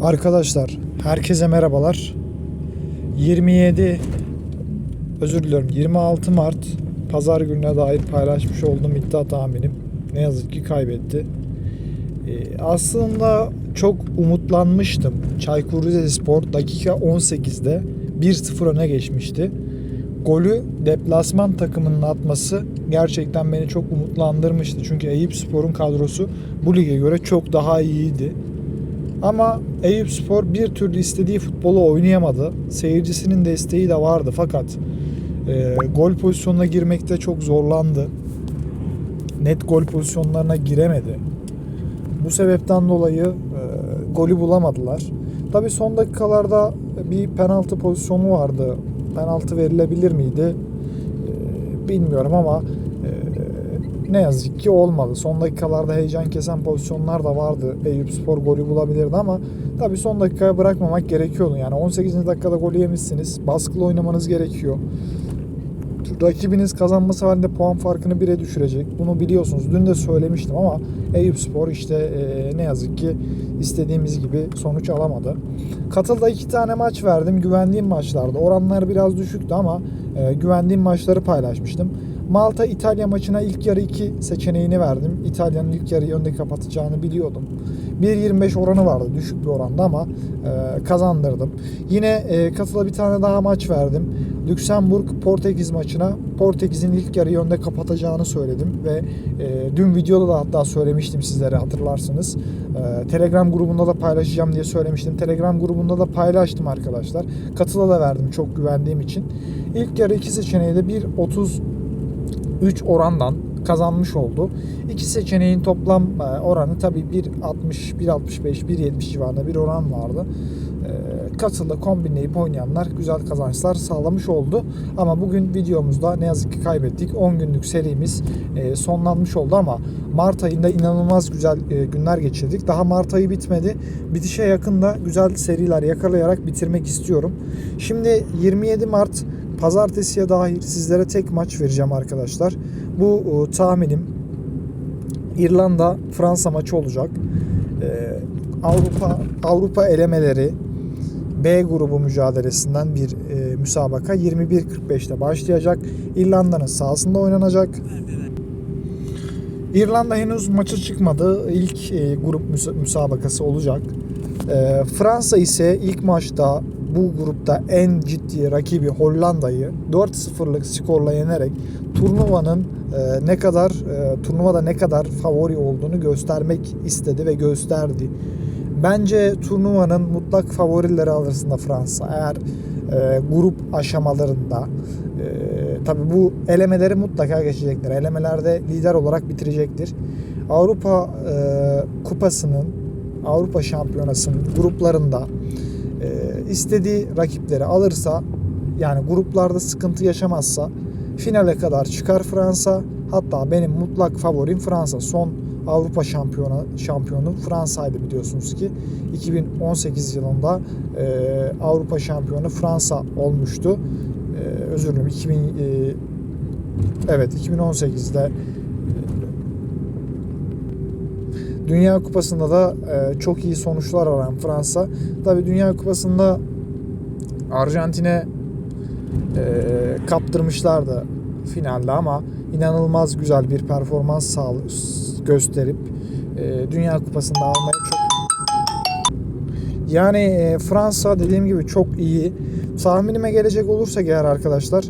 Arkadaşlar herkese merhabalar. 27 özür diliyorum 26 Mart pazar gününe dair paylaşmış olduğum iddia tahminim ne yazık ki kaybetti. Ee, aslında çok umutlanmıştım. Çaykur Rizespor dakika 18'de 1-0 öne geçmişti. Golü deplasman takımının atması gerçekten beni çok umutlandırmıştı. Çünkü Eyüp Spor'un kadrosu bu lige göre çok daha iyiydi. Ama Eyüp Spor bir türlü istediği futbolu oynayamadı. Seyircisinin desteği de vardı fakat e, gol pozisyonuna girmekte çok zorlandı. Net gol pozisyonlarına giremedi. Bu sebepten dolayı e, golü bulamadılar. Tabii son dakikalarda bir penaltı pozisyonu vardı. Penaltı verilebilir miydi? E, bilmiyorum ama ne yazık ki olmadı. Son dakikalarda heyecan kesen pozisyonlar da vardı. Eyüp Spor golü bulabilirdi ama tabii son dakikaya bırakmamak gerekiyordu. Yani 18. dakikada golü yemişsiniz. Baskılı oynamanız gerekiyor. Rakibiniz kazanması halinde puan farkını bire düşürecek. Bunu biliyorsunuz. Dün de söylemiştim ama Eyüp Spor işte e, ne yazık ki istediğimiz gibi sonuç alamadı. Katılda iki tane maç verdim. Güvendiğim maçlarda. Oranlar biraz düşüktü ama e, güvendiğim maçları paylaşmıştım. Malta İtalya maçına ilk yarı 2 seçeneğini verdim. İtalya'nın ilk yarıyı önde kapatacağını biliyordum. 1.25 oranı vardı düşük bir oranda ama e, kazandırdım. Yine e, katıla bir tane daha maç verdim. Lüksemburg Portekiz maçına Portekiz'in ilk yarıyı önde kapatacağını söyledim ve e, dün videoda da hatta söylemiştim sizlere hatırlarsınız. E, Telegram grubunda da paylaşacağım diye söylemiştim. Telegram grubunda da paylaştım arkadaşlar. Katıla da verdim çok güvendiğim için. İlk yarı iki seçeneği de 1.30 3 orandan kazanmış oldu. İki seçeneğin toplam e, oranı tabii 1.60, 1.65, 1.70 civarında bir oran vardı. E, Katılda kombinleyip oynayanlar güzel kazançlar sağlamış oldu. Ama bugün videomuzda ne yazık ki kaybettik. 10 günlük serimiz e, sonlanmış oldu ama Mart ayında inanılmaz güzel günler geçirdik. Daha Mart ayı bitmedi. Bitişe yakın da güzel seriler yakalayarak bitirmek istiyorum. Şimdi 27 Mart Pazartesiye dahil sizlere tek maç vereceğim arkadaşlar. Bu e, tahminim İrlanda Fransa maçı olacak. E, Avrupa Avrupa elemeleri B grubu mücadelesinden bir e, müsabaka 21.45'te başlayacak. İrlanda'nın sahasında oynanacak. İrlanda henüz maça çıkmadı. İlk e, grup müsa- müsabakası olacak. E, Fransa ise ilk maçta bu grupta en ciddi rakibi Hollanda'yı 4-0'lık skorla yenerek turnuvanın e, ne kadar e, turnuvada ne kadar favori olduğunu göstermek istedi ve gösterdi. Bence turnuvanın mutlak favorileri arasında Fransa. Eğer e, grup aşamalarında e, tabi bu elemeleri mutlaka geçecektir. Elemelerde lider olarak bitirecektir. Avrupa e, Kupası'nın Avrupa Şampiyonası'nın gruplarında istediği rakipleri alırsa yani gruplarda sıkıntı yaşamazsa finale kadar çıkar Fransa. Hatta benim mutlak favorim Fransa. Son Avrupa şampiyonu şampiyonu Fransa'ydı biliyorsunuz ki 2018 yılında e, Avrupa şampiyonu Fransa olmuştu. E, özür dilerim 2000 e, evet 2018'de Dünya Kupası'nda da e, çok iyi sonuçlar alan Fransa. Tabii Dünya Kupası'nda Arjantin'e e, kaptırmışlardı finalde ama inanılmaz güzel bir performans sağ, gösterip e, Dünya Kupası'nda almayı çok yani e, Fransa dediğim gibi çok iyi. Tahminime gelecek olursa eğer arkadaşlar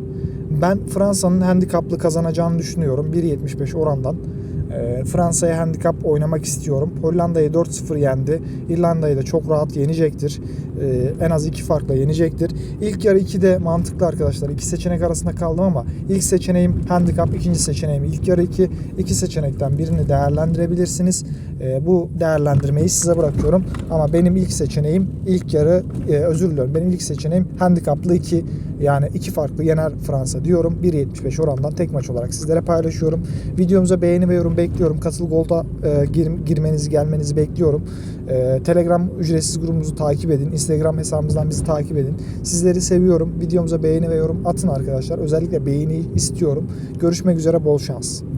ben Fransa'nın handikaplı kazanacağını düşünüyorum 1.75 orandan. E, Fransa'ya handikap oynamak istiyorum. Hollanda'yı 4-0 yendi. İrlanda'yı da çok rahat yenecektir. E, en az iki farkla yenecektir. İlk yarı 2'de mantıklı arkadaşlar. İki seçenek arasında kaldım ama ilk seçeneğim handikap, ikinci seçeneğim ilk yarı 2. İki seçenekten birini değerlendirebilirsiniz. E, bu değerlendirmeyi size bırakıyorum. Ama benim ilk seçeneğim ilk yarı e, özür diliyorum. Benim ilk seçeneğim handikaplı 2. Yani iki farklı yener Fransa diyorum. 1.75 orandan tek maç olarak sizlere paylaşıyorum. Videomuza beğeni ve yorum bekliyorum. Katıl Gold'a e, gir, girmenizi gelmenizi bekliyorum. E, Telegram ücretsiz grubumuzu takip edin. Instagram hesabımızdan bizi takip edin. Sizleri seviyorum. Videomuza beğeni ve yorum atın arkadaşlar. Özellikle beğeni istiyorum. Görüşmek üzere bol şans.